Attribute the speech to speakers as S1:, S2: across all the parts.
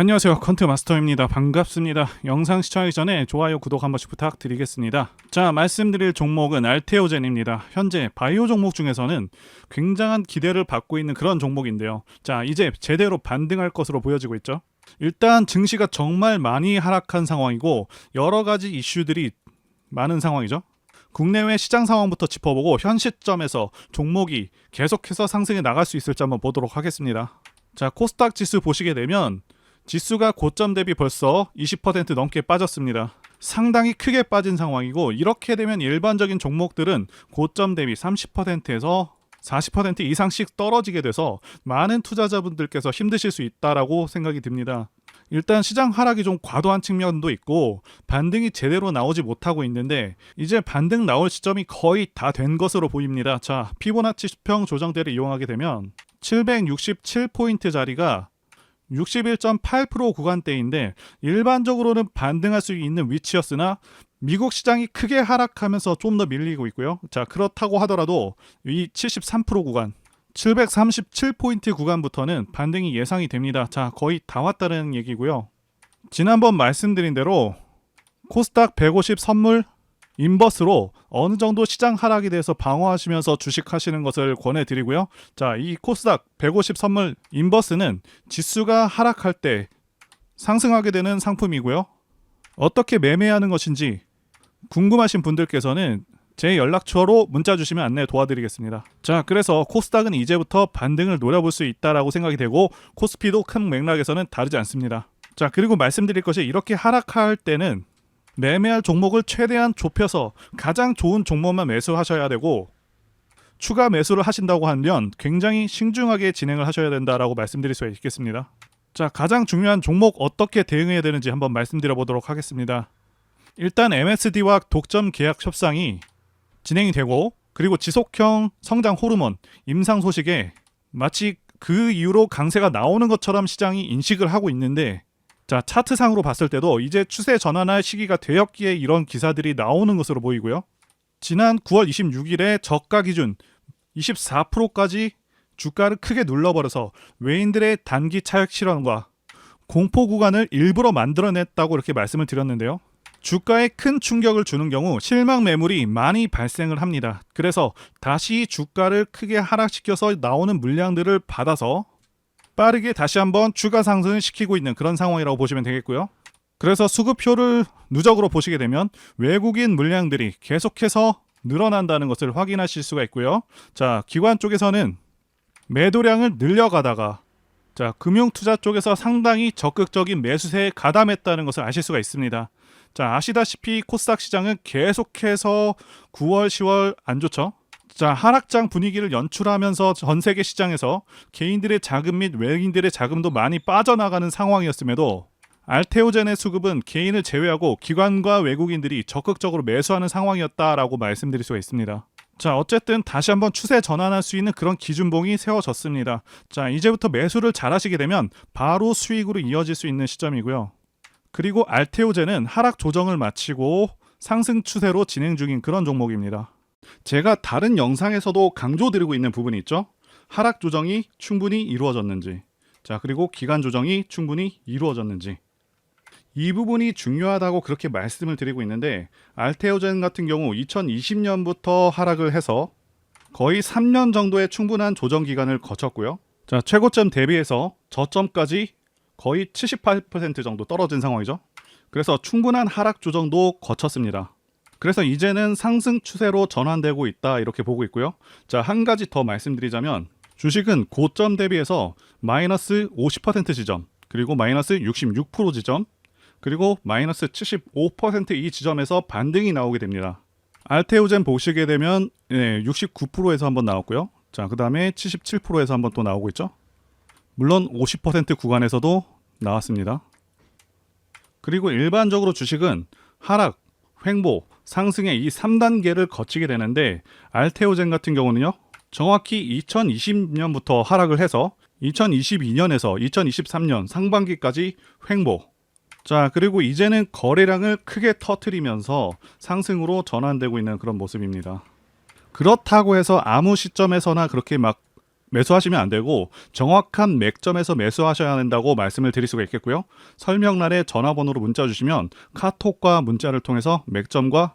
S1: 안녕하세요. 컨트 마스터입니다. 반갑습니다. 영상 시청하기 전에 좋아요 구독 한 번씩 부탁드리겠습니다. 자 말씀드릴 종목은 알테오젠입니다. 현재 바이오 종목 중에서는 굉장한 기대를 받고 있는 그런 종목인데요. 자 이제 제대로 반등할 것으로 보여지고 있죠. 일단 증시가 정말 많이 하락한 상황이고 여러 가지 이슈들이 많은 상황이죠. 국내외 시장 상황부터 짚어보고 현 시점에서 종목이 계속해서 상승해 나갈 수 있을지 한번 보도록 하겠습니다. 자 코스닥 지수 보시게 되면 지수가 고점 대비 벌써 20% 넘게 빠졌습니다. 상당히 크게 빠진 상황이고 이렇게 되면 일반적인 종목들은 고점 대비 30%에서 40% 이상씩 떨어지게 돼서 많은 투자자분들께서 힘드실 수 있다라고 생각이 듭니다. 일단 시장 하락이 좀 과도한 측면도 있고 반등이 제대로 나오지 못하고 있는데 이제 반등 나올 시점이 거의 다 된 것으로 보입니다. 자, 피보나치 수평 조정대를 이용하게 되면 767포인트 자리가 61.8% 구간대인데 일반적으로는 반등할 수 있는 위치였으나 미국 시장이 크게 하락하면서 좀 더 밀리고 있고요. 자, 그렇다고 하더라도 이 73% 구간 737포인트 구간부터는 반등이 예상이 됩니다. 자, 거의 다 왔다는 얘기고요. 지난번 말씀드린 대로 코스닥 150 선물 인버스로 어느 정도 시장 하락에 대해서 방어하시면서 주식하시는 것을 권해드리고요. 자, 이 코스닥 150 선물 인버스는 지수가 하락할 때 상승하게 되는 상품이고요. 어떻게 매매하는 것인지 궁금하신 분들께서는 제 연락처로 문자 주시면 안내 도와드리겠습니다. 자, 그래서 코스닥은 이제부터 반등을 노려볼 수 있다라고 생각이 되고 코스피도 큰 맥락에서는 다르지 않습니다. 자, 그리고 말씀드릴 것이 이렇게 하락할 때는 매매할 종목을 최대한 좁혀서 가장 좋은 종목만 매수하셔야 되고 추가 매수를 하신다고 하면 굉장히 신중하게 진행을 하셔야 된다라고 말씀드릴 수 있겠습니다. 자, 가장 중요한 종목 어떻게 대응해야 되는지 한번 말씀드려 보도록 하겠습니다. 일단 MSD와 독점 계약 협상이 진행이 되고 그리고 지속형 성장 호르몬 임상 소식에 마치 그 이후로 강세가 나오는 것처럼 시장이 인식을 하고 있는데 자 차트상으로 봤을 때도 이제 추세 전환할 시기가 되었기에 이런 기사들이 나오는 것으로 보이고요. 지난 9월 26일에 저가 기준 24%까지 주가를 크게 눌러버려서 외인들의 단기 차익 실현과 공포 구간을 일부러 만들어냈다고 이렇게 말씀을 드렸는데요. 주가에 큰 충격을 주는 경우 실망 매물이 많이 발생을 합니다. 그래서 다시 주가를 크게 하락시켜서 나오는 물량들을 받아서 빠르게 다시 한번 추가 상승을 시키고 있는 그런 상황이라고 보시면 되겠고요. 그래서 수급표를 누적으로 보시게 되면 외국인 물량들이 계속해서 늘어난다는 것을 확인하실 수가 있고요. 자, 기관 쪽에서는 매도량을 늘려가다가 자, 금융 투자 쪽에서 상당히 적극적인 매수세에 가담했다는 것을 아실 수가 있습니다. 자, 아시다시피 코스닥 시장은 계속해서 9월, 10월 안 좋죠? 자, 하락장 분위기를 연출하면서 전 세계 시장에서 개인들의 자금 및 외국인들의 자금도 많이 빠져나가는 상황이었음에도 알테오젠의 수급은 개인을 제외하고 기관과 외국인들이 적극적으로 매수하는 상황이었다라고 말씀드릴 수가 있습니다. 자, 어쨌든 다시 한번 추세 전환할 수 있는 그런 기준봉이 세워졌습니다. 자, 이제부터 매수를 잘 하시게 되면 바로 수익으로 이어질 수 있는 시점이고요. 그리고 알테오젠은 하락 조정을 마치고 상승 추세로 진행 중인 그런 종목입니다. 제가 다른 영상에서도 강조드리고 있는 부분이 있죠. 하락 조정이 충분히 이루어졌는지, 자 그리고 기간 조정이 충분히 이루어졌는지 이 부분이 중요하다고 그렇게 말씀을 드리고 있는데 알테오젠 같은 경우 2020년부터 하락을 해서 거의 3년 정도의 충분한 조정 기간을 거쳤고요. 자 최고점 대비해서 저점까지 거의 78% 정도 떨어진 상황이죠. 그래서 충분한 하락 조정도 거쳤습니다. 그래서 이제는 상승 추세로 전환되고 있다 이렇게 보고 있고요. 자, 한 가지 더 말씀드리자면 주식은 고점 대비해서 마이너스 50% 지점, 그리고 마이너스 66% 지점, 그리고 마이너스 75%이 지점에서 반등이 나오게 됩니다. 알테오젠 보시게 되면 네, 69%에서 한번 나왔고요. 자, 그 다음에 77%에서 한번 또 나오고 있죠. 물론 50% 구간에서도 나왔습니다. 그리고 일반적으로 주식은 하락, 횡보, 상승의 이 3단계를 거치게 되는데 알테오젠 같은 경우는요. 정확히 2020년부터 하락을 해서 2022년에서 2023년 상반기까지 횡보. 자, 그리고 이제는 거래량을 크게 터트리면서 상승으로 전환되고 있는 그런 모습입니다. 그렇다고 해서 아무 시점에서나 그렇게 막 매수하시면 안 되고 정확한 맥점에서 매수하셔야 한다고 말씀을 드릴 수가 있겠고요. 설명란에 전화번호로 문자 주시면 카톡과 문자를 통해서 맥점과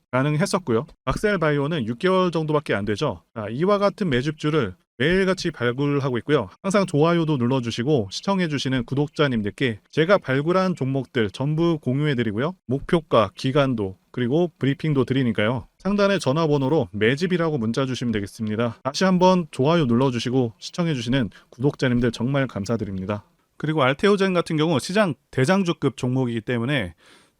S1: 가능했었고요. 악셀 바이오는 6개월 정도밖에 안 되죠. 자, 이와 같은 매집주를 매일같이 발굴하고 있고요. 항상 좋아요도 눌러주시고 시청해주시는 구독자님들께 제가 발굴한 종목들 전부 공유해드리고요. 목표가, 기간도 그리고 브리핑도 드리니까요. 상단의 전화번호로 매집이라고 문자 주시면 되겠습니다. 다시 한번 좋아요 눌러주시고 시청해주시는 구독자님들 정말 감사드립니다. 그리고 알테오젠 같은 경우 시장 대장주급 종목이기 때문에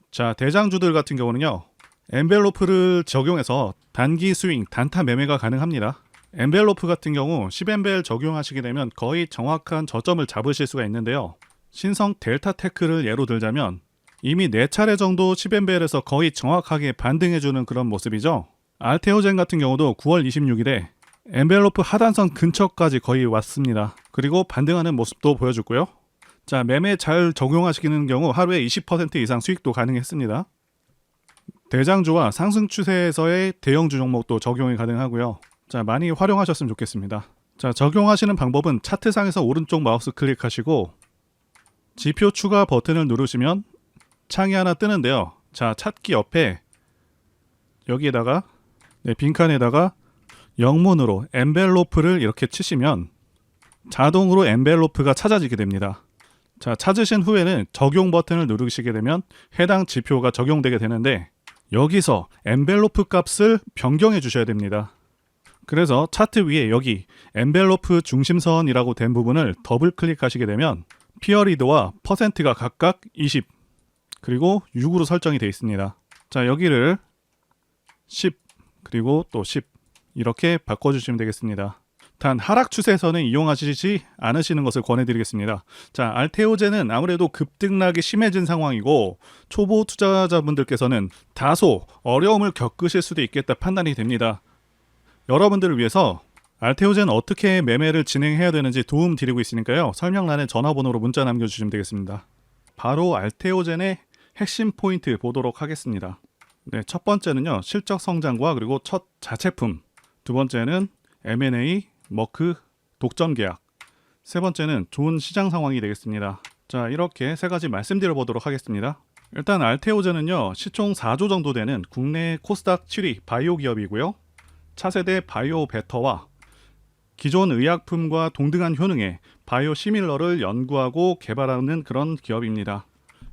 S1: 자 대장주들 같은 경우는요 엔벨로프를 적용해서 단기 스윙 단타 매매가 가능합니다. 엔벨로프 같은 경우 10엔벨 적용하시게 되면 거의 정확한 저점을 잡으실 수가 있는데요. 신성 델타 테크를 예로 들자면 이미 4차례 정도 10엔벨에서 거의 정확하게 반등해주는 그런 모습이죠. 알테오젠 같은 경우도 9월 26일에 엔벨로프 하단선 근처까지 거의 왔습니다. 그리고 반등하는 모습도 보여줬고요. 자, 매매 잘 적용하시는 경우 하루에 20% 이상 수익도 가능했습니다. 대장주와 상승 추세에서의 대형주 종목도 적용이 가능하고요. 자, 많이 활용하셨으면 좋겠습니다. 자, 적용하시는 방법은 차트상에서 오른쪽 마우스 클릭하시고 지표 추가 버튼을 누르시면 창이 하나 뜨는데요. 자, 찾기 옆에 여기에다가 네, 빈칸에다가 영문으로 엔벨로프를 이렇게 치시면 자동으로 엔벨로프가 찾아지게 됩니다. 자, 찾으신 후에는 적용 버튼을 누르시게 되면 해당 지표가 적용되게 되는데 여기서 엔벨로프 값을 변경해 주셔야 됩니다. 그래서 차트 위에 여기 엔벨로프 중심선이라고 된 부분을 더블 클릭하시게 되면 피어리드와 퍼센트가 각각 20 그리고 6으로 설정이 되어 있습니다. 자 여기를 10 그리고 또 10 이렇게 바꿔주시면 되겠습니다. 단 하락 추세에서는 이용하시지 않으시는 것을 권해드리겠습니다. 자, 알테오제는 아무래도 급등락이 심해진 상황이고 초보 투자자분들께서는 다소 어려움을 겪으실 수도 있겠다 판단이 됩니다. 여러분들을 위해서 알테오제는 어떻게 매매를 진행해야 되는지 도움 드리고 있으니까요. 설명란에 전화번호로 문자 남겨주시면 되겠습니다. 바로 알테오젠의 핵심 포인트 보도록 하겠습니다. 네, 첫 번째는요. 실적 성장과 그리고 첫 자체품. 두 번째는 M&A, 머크, 독점 계약. 세 번째는 좋은 시장 상황이 되겠습니다. 자, 이렇게 세 가지 말씀드려 보도록 하겠습니다. 일단 알테오젠은요. 시총 4조 정도 되는 국내 코스닥 7위 바이오 기업이고요. 차세대 바이오 베터와 기존 의약품과 동등한 효능의 바이오 시밀러를 연구하고 개발하는 그런 기업입니다.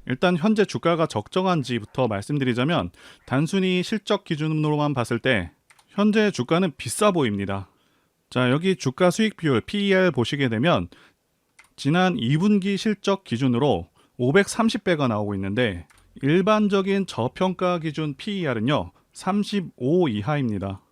S1: 일단 현재 주가가 적정한지부터 말씀드리자면 단순히 실적 기준으로만 봤을 때 현재 주가는 비싸 보입니다. 자, 여기 주가 수익 비율 PER 보시게 되면 지난 2분기 실적 기준으로 530배가 나오고 있는데 일반적인 저평가 기준 PER은요 35 이하입니다.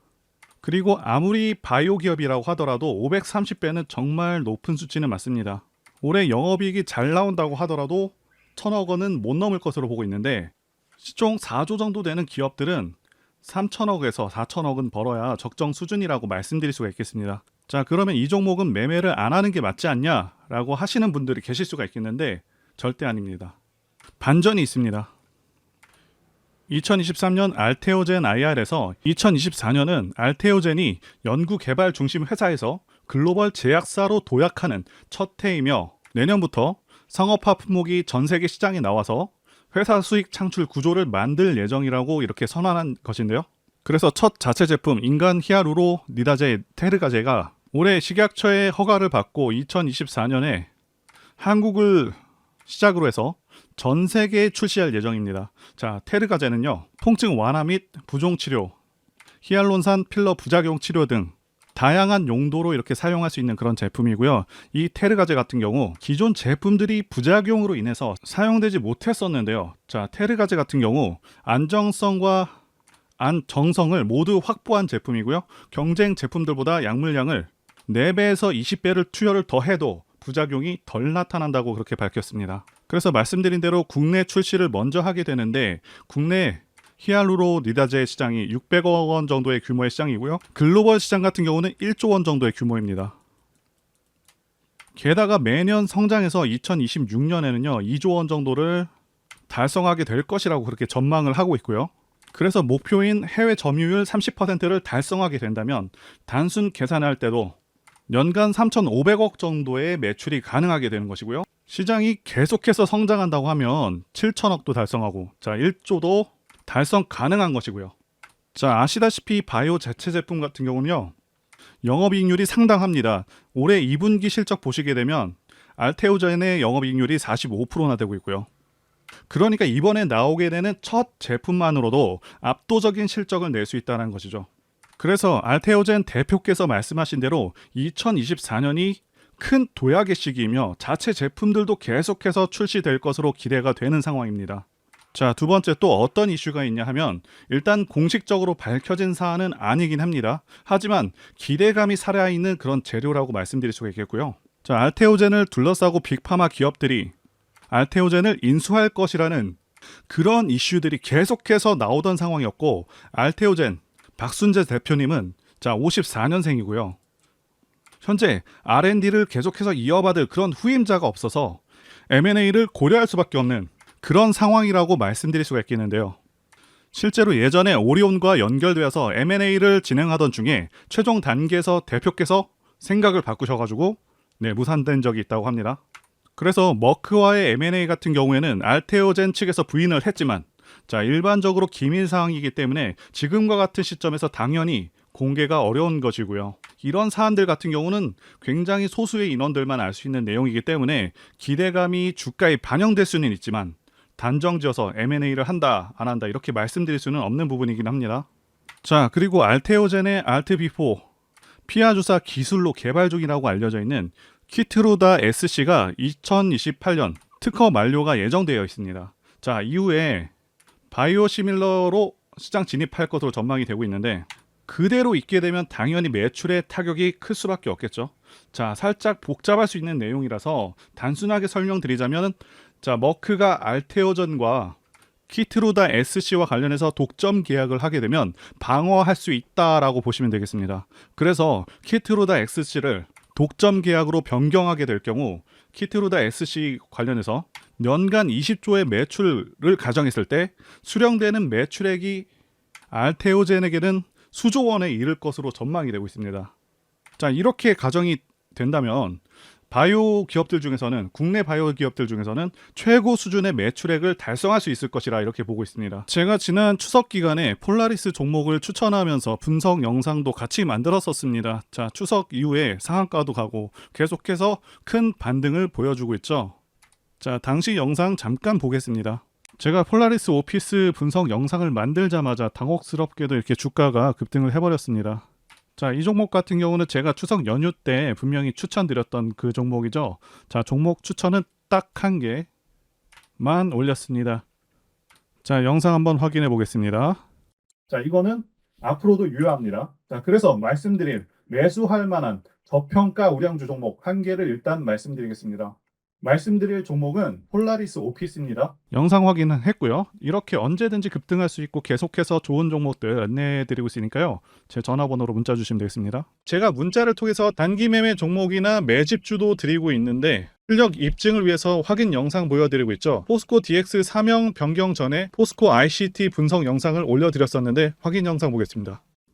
S1: 그리고 아무리 바이오 기업이라고 하더라도 530배는 정말 높은 수치는 맞습니다. 올해 영업이익이 잘 나온다고 하더라도 천억 원은 못 넘을 것으로 보고 있는데 시총 4조 정도 되는 기업들은 3천억에서 4천억은 벌어야 적정 수준이라고 말씀드릴 수가 있겠습니다. 자, 그러면 이 종목은 매매를 안 하는 게 맞지 않냐 라고 하시는 분들이 계실 수가 있겠는데 절대 아닙니다. 반전이 있습니다. 2023년 알테오젠 IR에서 2024년은 알테오젠이 연구 개발 중심 회사에서 글로벌 제약사로 도약하는 첫 해이며 내년부터 상업화 품목이 전 세계 시장에 나와서 회사 수익 창출 구조를 만들 예정이라고 이렇게 선언한 것인데요. 그래서 첫 자체 제품 인간 히아루로 니다제 테르가제가 올해 식약처의 허가를 받고 2024년에 한국을 시작으로 해서 전 세계에 출시할 예정입니다. 자, 테르가제는요. 통증 완화 및 부종 치료, 히알론산 필러 부작용 치료 등 다양한 용도로 이렇게 사용할 수 있는 그런 제품이고요. 이 테르가제 같은 경우 기존 제품들이 부작용으로 인해서 사용되지 못했었는데요. 자, 테르가제 같은 경우 안정성과 안정성을 모두 확보한 제품이고요. 경쟁 제품들보다 약물량을 4배에서 20배를 투여를 더해도 부작용이 덜 나타난다고 그렇게 밝혔습니다. 그래서 말씀드린 대로 국내 출시를 먼저 하게 되는데 국내 히알루로 니다제 시장이 600억 원 정도의 규모의 시장이고요. 글로벌 시장 같은 경우는 1조 원 정도의 규모입니다. 게다가 매년 성장해서 2026년에는요 2조 원 정도를 달성하게 될 것이라고 그렇게 전망을 하고 있고요. 그래서 목표인 해외 점유율 30%를 달성하게 된다면 단순 계산할 때도 연간 3,500억 정도의 매출이 가능하게 되는 것이고요. 시장이 계속해서 성장한다고 하면 7천억도 달성하고 자 1조도 달성 가능한 것이고요. 자 아시다시피 바이오 자체 제품 같은 경우는요 영업이익률이 상당합니다. 올해 2분기 실적 보시게 되면 알테오젠의 영업이익률이 45%나 되고 있고요. 그러니까 이번에 나오게 되는 첫 제품만으로도 압도적인 실적을 낼 수 있다는 것이죠. 그래서 알테오젠 대표께서 말씀하신 대로 2024년이 큰 도약의 시기이며 자체 제품들도 계속해서 출시될 것으로 기대가 되는 상황입니다. 자, 두 번째 또 어떤 이슈가 있냐 하면 일단 공식적으로 밝혀진 사안은 아니긴 합니다. 하지만 기대감이 살아있는 그런 재료라고 말씀드릴 수가 있겠고요. 자, 알테오젠을 둘러싸고 빅파마 기업들이 알테오젠을 인수할 것이라는 그런 이슈들이 계속해서 나오던 상황이었고 알테오젠 박순재 대표님은 자 54년생이고요. 현재 R&D를 계속해서 이어받을 그런 후임자가 없어서 M&A를 고려할 수밖에 없는 그런 상황이라고 말씀드릴 수가 있겠는데요. 실제로 예전에 오리온과 연결되어서 M&A를 진행하던 중에 최종 단계에서 대표께서 생각을 바꾸셔가지고 네, 무산된 적이 있다고 합니다. 그래서 머크와의 M&A 같은 경우에는 알테오젠 측에서 부인을 했지만 자 일반적으로 기밀 사항이기 때문에 지금과 같은 시점에서 당연히 공개가 어려운 것이고요. 이런 사안들 같은 경우는 굉장히 소수의 인원들만 알 수 있는 내용이기 때문에 기대감이 주가에 반영될 수는 있지만 단정지어서 M&A를 한다 안 한다 이렇게 말씀드릴 수는 없는 부분이긴 합니다. 자 그리고 알테오젠의 알트비포 피하 주사 기술로 개발 중이라고 알려져 있는 키트로다 SC가 2028년 특허 만료가 예정되어 있습니다. 자 이후에 바이오 시밀러로 시장 진입할 것으로 전망이 되고 있는데 그대로 있게 되면 당연히 매출의 타격이 클 수밖에 없겠죠. 자, 살짝 복잡할 수 있는 내용이라서 단순하게 설명드리자면 자, 머크가 알테오전과 키트로다 SC와 관련해서 독점 계약을 하게 되면 방어할 수 있다라고 보시면 되겠습니다. 그래서 키트로다 SC를 독점 계약으로 변경하게 될 경우 키트로다 SC 관련해서 연간 20조의 매출을 가정했을 때 수령되는 매출액이 알테오젠에게는 수조 원에 이를 것으로 전망이 되고 있습니다. 자, 이렇게 가정이 된다면 바이오 기업들 중에서는 국내 바이오 기업들 중에서는 최고 수준의 매출액을 달성할 수 있을 것이라 이렇게 보고 있습니다. 제가 지난 추석 기간에 폴라리스 종목을 추천하면서 분석 영상도 같이 만들었었습니다. 자, 추석 이후에 상한가도 가고 계속해서 큰 반등을 보여주고 있죠. 자, 당시 영상 잠깐 보겠습니다. 제가 폴라리스 오피스 분석 영상을 만들자마자 당혹스럽게도 이렇게 주가가 급등을 해버렸습니다. 자, 이 종목 같은 경우는 제가 추석 연휴 때 분명히 추천드렸던 그 종목이죠. 자, 종목 추천은 딱 한 개만 올렸습니다. 자, 영상 한번 확인해 보겠습니다. 자, 이거는 앞으로도 유효합니다. 자, 그래서 말씀드릴 매수할 만한 저평가 우량주 종목 한 개를 일단 말씀드리겠습니다. 말씀드릴 종목은 폴라리스 오피스입니다. 영상 확인은 했고요. 이렇게 언제든지 급등할 수 있고 계속해서 좋은 종목들 안내해드리고 있으니까요. 제 전화번호로 문자 주시면 되겠습니다. 제가 문자를 통해서 단기 매매 종목이나 매집주도 드리고 있는데 실력 입증을 위해서 확인 영상 보여드리고 있죠. 포스코 DX 사명 변경 전에 포스코 ICT 분석 영상을 올려드렸었는데 확인 영상 보겠습니다.